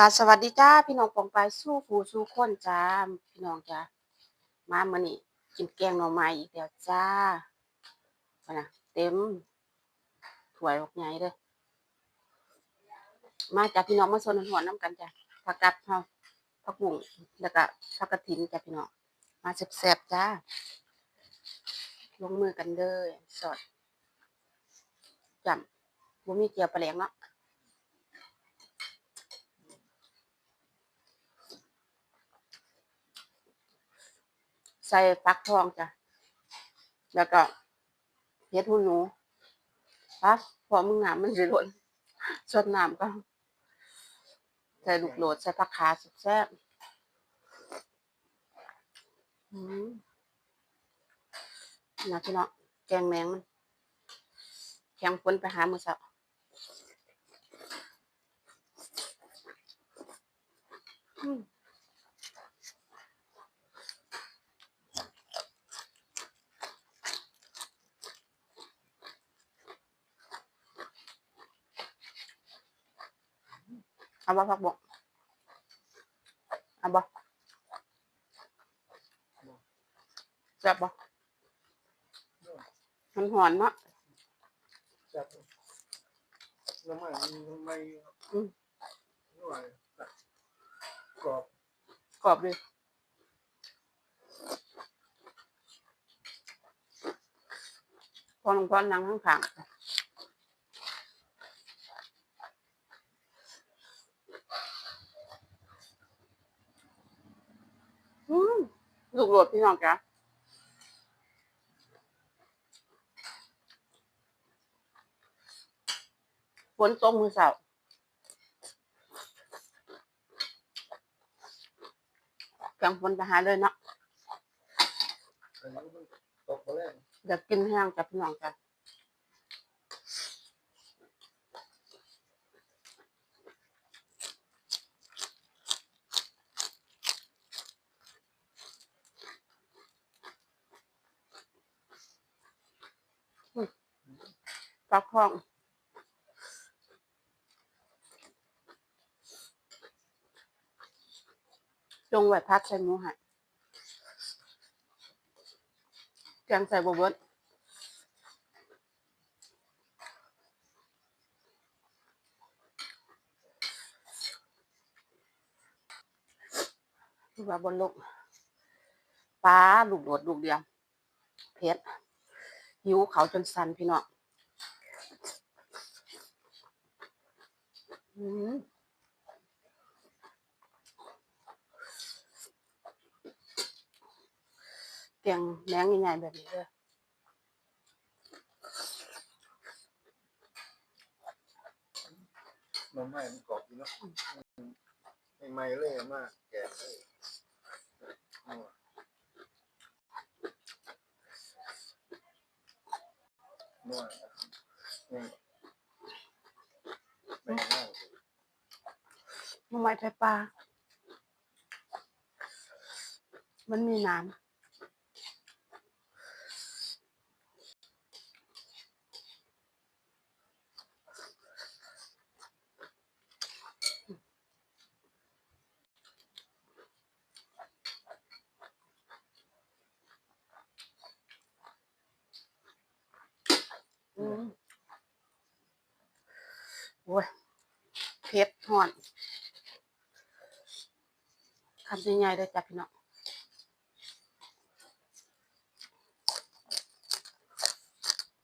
กาสวัสดีจ้าพี่น้องปองไปสู้ผู้สู้คนจ้าพี่น้องจ้ามาเมื้อนี้กินแกงหน่อไม้อีกแล้วจ้าไนะเต็มถ้วยกใหญ่เด้อมาจ้าพี่น้องมาสนหัวน้ำกันจ้าผักกับเฮาผักบุ้งแล้วก็ผักกระถินจ้าพี่น้องมาแซ่บๆจ้าลงมือกันเด้อสดจำบ่มีเจียวปลาแหลงเนาะ ใส่ฟักทองจ้ะ แล้วก็เฮ็ดหูหนูพักพอมึงน้ำมันสิหล่นสดน้ำก็ ใส่ลูกโหลดใส่ผักขาสุดแซ่บนะพี่น้องแกงแมงมันแข็งฝนไปหามือสาอืม เอาบ่พักบกเอาบ่แซ่บบ่มันหอนเนาะจับน้ำมันทำไมอืมหน่อยกรอบกรอบดีพอลงพอนั่งข้างขางๆอืม ลูกโหลดพี่น้องจ้ะฝนตกมือเสากลางฝนไปหาเลยเนาะอันนี้มันตกมาแล้วอยากกินแห้งจ้ะพี่น้องจ้ะ ฟักทองจงไว้พักใส่หมูหัแกงใส่บวบดดูว่าบนลูกปลาลูกโดดลูกเดียวเผ็ดหิวเขาจนสันพี่น้อง อืมแกงแมงใหญ่ๆแบบนี้เลยน้ำมันมันกรอบอยู่เนาะไม่ไหม้เลยมาก แกงเลยนัวนี่ไม่ หน่อไม้ไทยปลา มันมีน้ำอืมโอ้ยเผ็ดหอน คำใหญ่ๆเลยจ้ะพี่น้อง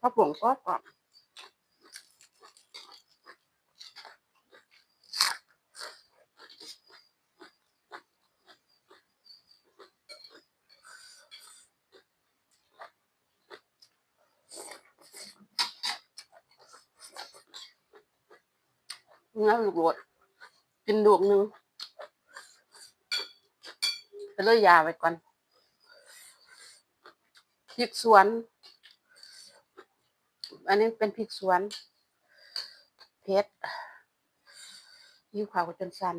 ข้วผงก็กรอบเนื้อลูกโดดกินดวงหนึ่ง เลยยาไว้ก่อนพริกสวน อันนี้เป็นพริกสวนเผ็ดยิ้วขาวจนสัน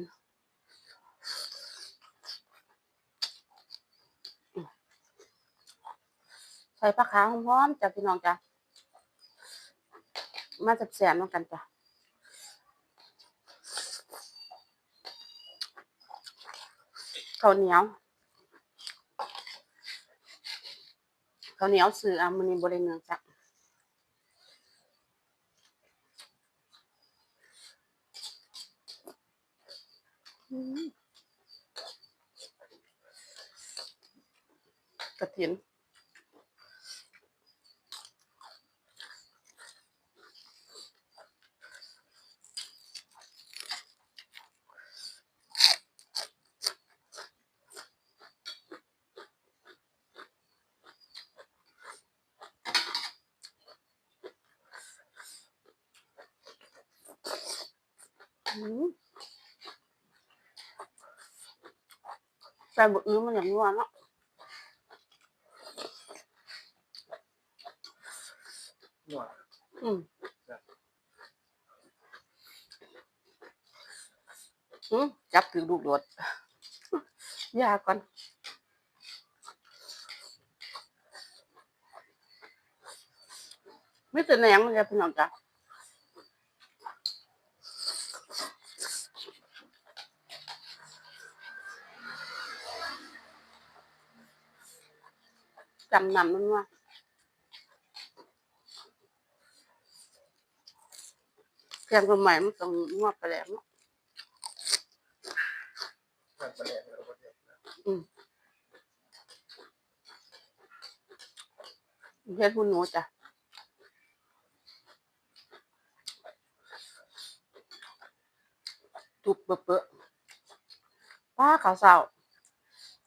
ใส่ผักขาวหอมๆจ้ะพี่น้องจ้ะมาจับแสนๆเหมือนกันจ้ะข้าวเหนียว ข้าวเหนียวซื้ออามันนี้บริเนืองจักกระถินอืม ใส่บะอื้อมันอย่างนัวเนาะหนวดอืมอืมจับถือลูกโดดยาก่อนไม่แต่แหนงมันจะพี่น้องจ้ะ จำนำมันว่าแกงตัวใหม่มันต้องงวดไปแล้วเนาะหักประเด็นแล้วประเด็นนะอืมเฮ็ดหุ่นหนูจ้ะตุบเปอะๆป้าข้าวเช้า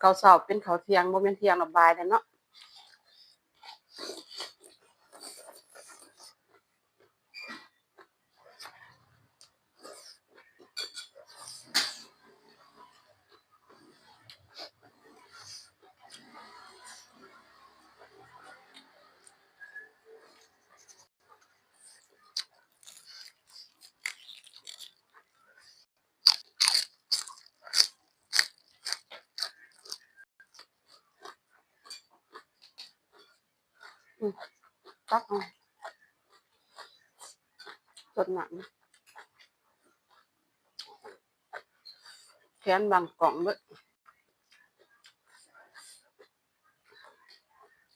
ข้าวเช้าเป็นข้าวเที่ยงบ่แม่นเที่ยงหรอกบ่ายแล้วเนาะ ตักเอาสดหนังแขนบางกล่องเบิด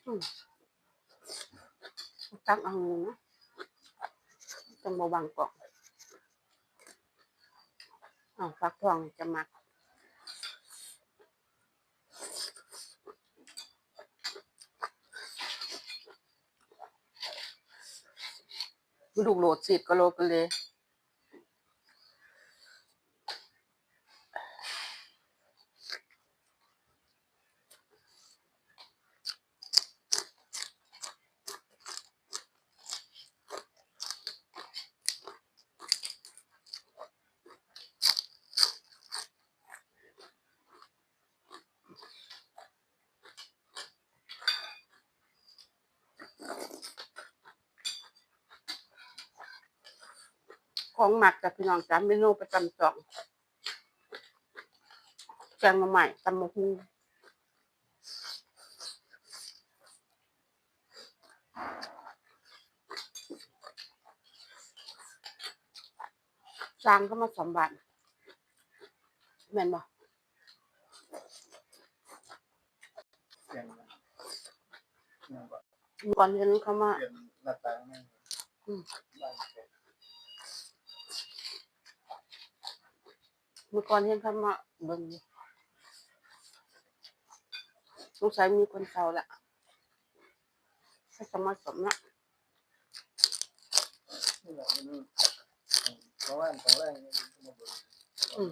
อื มตักเลย นะจังบ่บางกล่องเอาฟักทองจะมักลูกโหลดสิก็โลกันเลยของหมักกับพี่น้องจ้าเมนูประจำสองแกงมาใหม่ตำมะฮูสร้างก็มาสมบัติแม่นบ่เปลี่ยนนะเนี่ยก็ก่อนเห็นเขามาเปลี่ยนหน้าต่างไม่ อืม บ้าน เปลี่ยนเมื่อก่อนเห็นเขามาเบิ่งอยู่สงสัยมีคนเศร้าละให้สมาสมนะนี่แหละมันเพราะว่าตอนแรกเนี่ยมันมาเบิ่งอืม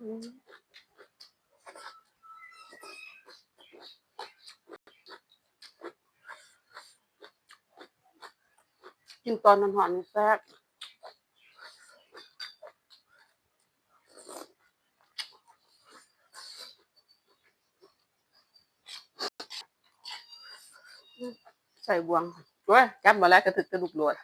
อืม กินตอนน้ำหอนนี่แซ่บใส่บวงเว้ยจับมาแล้วกระถึกกระดูกหลวด